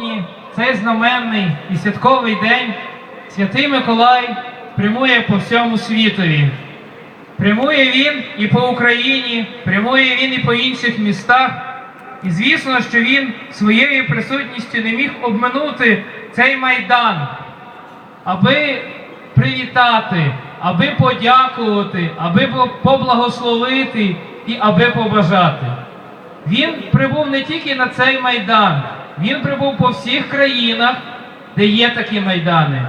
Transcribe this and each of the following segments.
Сьогодні цей знаменний і святковий день Святий Миколай прямує по всьому світові. Прямує він і по Україні, прямує він і по інших містах. І звісно, що він своєю присутністю не міг обминути цей майдан, аби привітати, аби подякувати, аби поблагословити і аби побажати. Він прибув не тільки на цей майдан, він прибув по всіх країнах, де є такі майдани.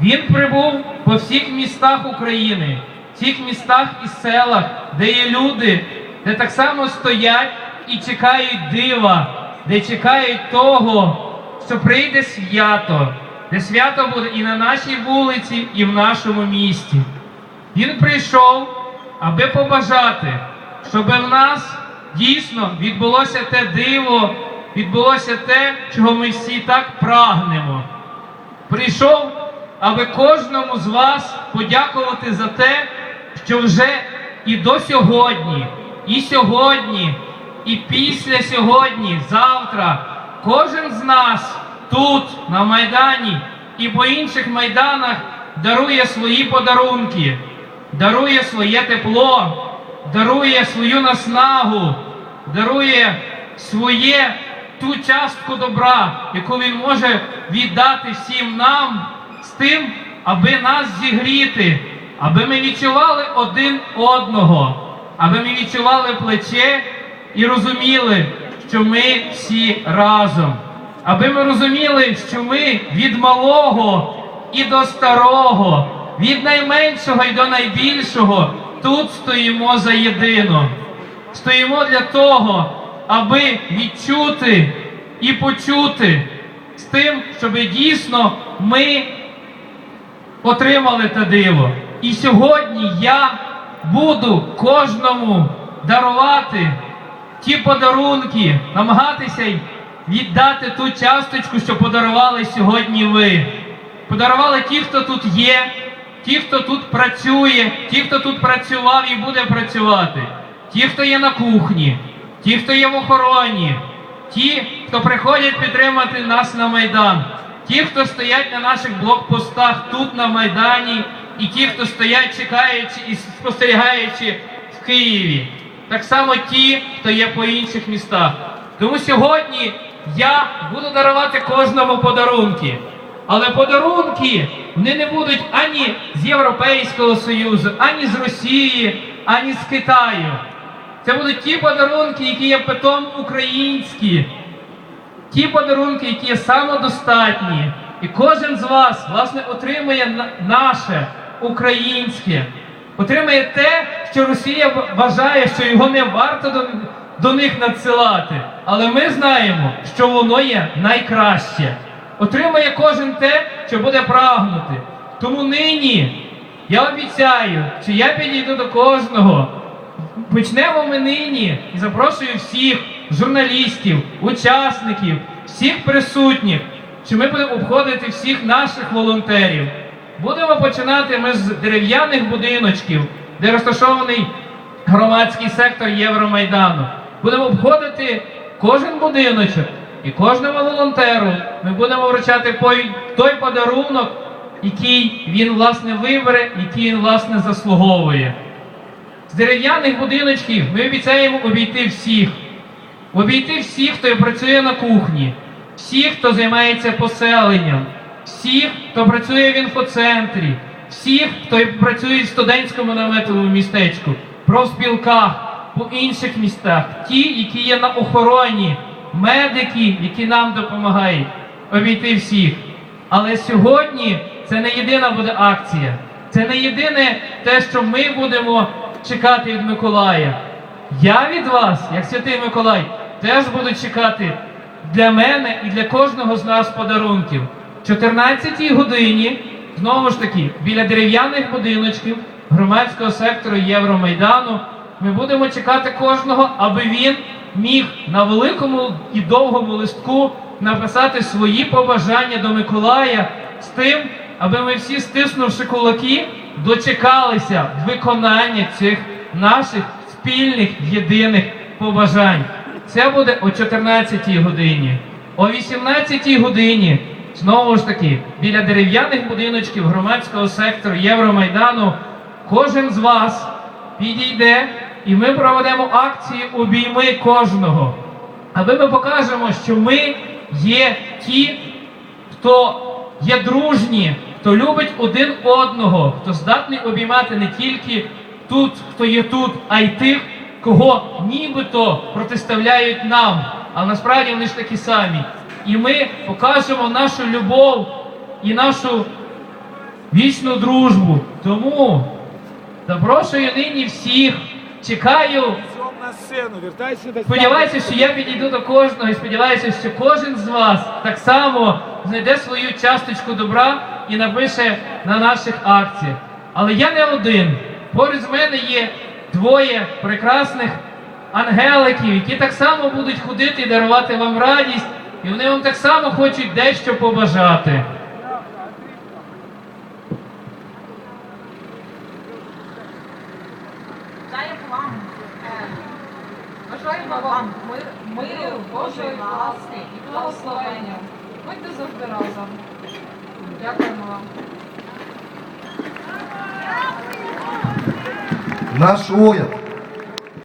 Він прибув по всіх містах України, всіх містах і селах, де є люди, де так само стоять і чекають дива, де чекають того, що прийде свято, де свято буде і на нашій вулиці, і в нашому місті. Він прийшов, аби побажати, щоб в нас дійсно відбулося те диво, відбулося те, чого ми всі так прагнемо. Прийшов, аби кожному з вас подякувати за те, що вже і до сьогодні, і сьогодні, і після сьогодні, завтра, кожен з нас тут, на Майдані і по інших майданах дарує свої подарунки, дарує своє тепло, дарує свою наснагу, дарує своє ту частку добра, яку він може віддати всім нам з тим, аби нас зігріти, аби ми відчували один одного, аби ми відчували плече і розуміли, що ми всі разом, аби ми розуміли, що ми від малого і до старого, від найменшого і до найбільшого тут стоїмо заєдино. Стоїмо для того, аби відчути і почути з тим, щоб дійсно ми отримали те диво. І сьогодні я буду кожному дарувати ті подарунки, намагатися віддати ту часточку, що подарували сьогодні ви. Подарували ті, хто тут є, ті, хто тут працює, ті, хто тут працював і буде працювати, ті, хто є на кухні, ті, хто є в охороні, ті, хто приходять підтримати нас на Майдан, ті, хто стоять на наших блокпостах тут на Майдані, і ті, хто стоять, чекаючи і спостерігаючи в Києві. Так само ті, хто є по інших містах. Тому сьогодні я буду дарувати кожному подарунки. Але подарунки вони не будуть ані з Європейського Союзу, ані з Росії, ані з Китаю. Це будуть ті подарунки, які є питом українські, ті подарунки, які є самодостатні. І кожен з вас, власне, отримує наше українське, отримує те, що Росія вважає, що його не варто до, до них надсилати. Але ми знаємо, що воно є найкраще. Отримує кожен те, що буде прагнути. Тому нині я обіцяю, що я підійду до кожного. Почнемо ми нині і запрошую всіх журналістів, учасників, всіх присутніх, що ми будемо обходити всіх наших волонтерів. Будемо починати ми з дерев'яних будиночків, де розташований громадський сектор Євромайдану. Будемо обходити кожен будиночок і кожному волонтеру ми будемо вручати той подарунок, який він власне вибере, який він власне заслуговує. З дерев'яних будиночків ми обіцяємо обійти всіх. Обійти всіх, хто працює на кухні, всіх, хто займається поселенням, всіх, хто працює в інфоцентрі, всіх, хто працює в студентському наметовому містечку, профспілках, по інших містах, ті, які є на охороні, медики, які нам допомагають, обійти всіх. Але сьогодні це не єдина буде акція. Це не єдине те, що ми будемо чекати від Миколая. Я від вас, як святий Миколай, теж буду чекати для мене і для кожного з нас подарунків. 14-й годині, знову ж таки, біля дерев'яних будиночків громадського сектору Євромайдану ми будемо чекати кожного, аби він міг на великому і довгому листку написати свої побажання до Миколая з тим, аби ми всі, стиснувши кулаки, дочекалися виконання цих наших спільних єдиних побажань. Це буде о 14-й годині. о 18-й годині, знову ж таки, біля дерев'яних будиночків громадського сектору Євромайдану, кожен з вас підійде і ми проведемо акцію обійми кожного. Аби ми покажемо, що ми є ті, хто є дружні, хто любить один одного, хто здатний обіймати не тільки тут, хто є тут, а й тих, кого нібито протиставляють нам, а насправді вони ж такі самі. І ми покажемо нашу любов і нашу вічну дружбу. Тому запрошую нині всіх, чекаю. Сподіваюся, що я підійду до кожного і сподіваюся, що кожен з вас так само знайде свою часточку добра і напише на наших акціях. Але я не один. Поруч з мене є двоє прекрасних ангеликів, які так само будуть ходити і дарувати вам радість, і вони вам так само хочуть дещо побажати. Бажаємо вам, е, мир, миру, Божої ласки і благословення. Будьте завжди разом. Наш уряд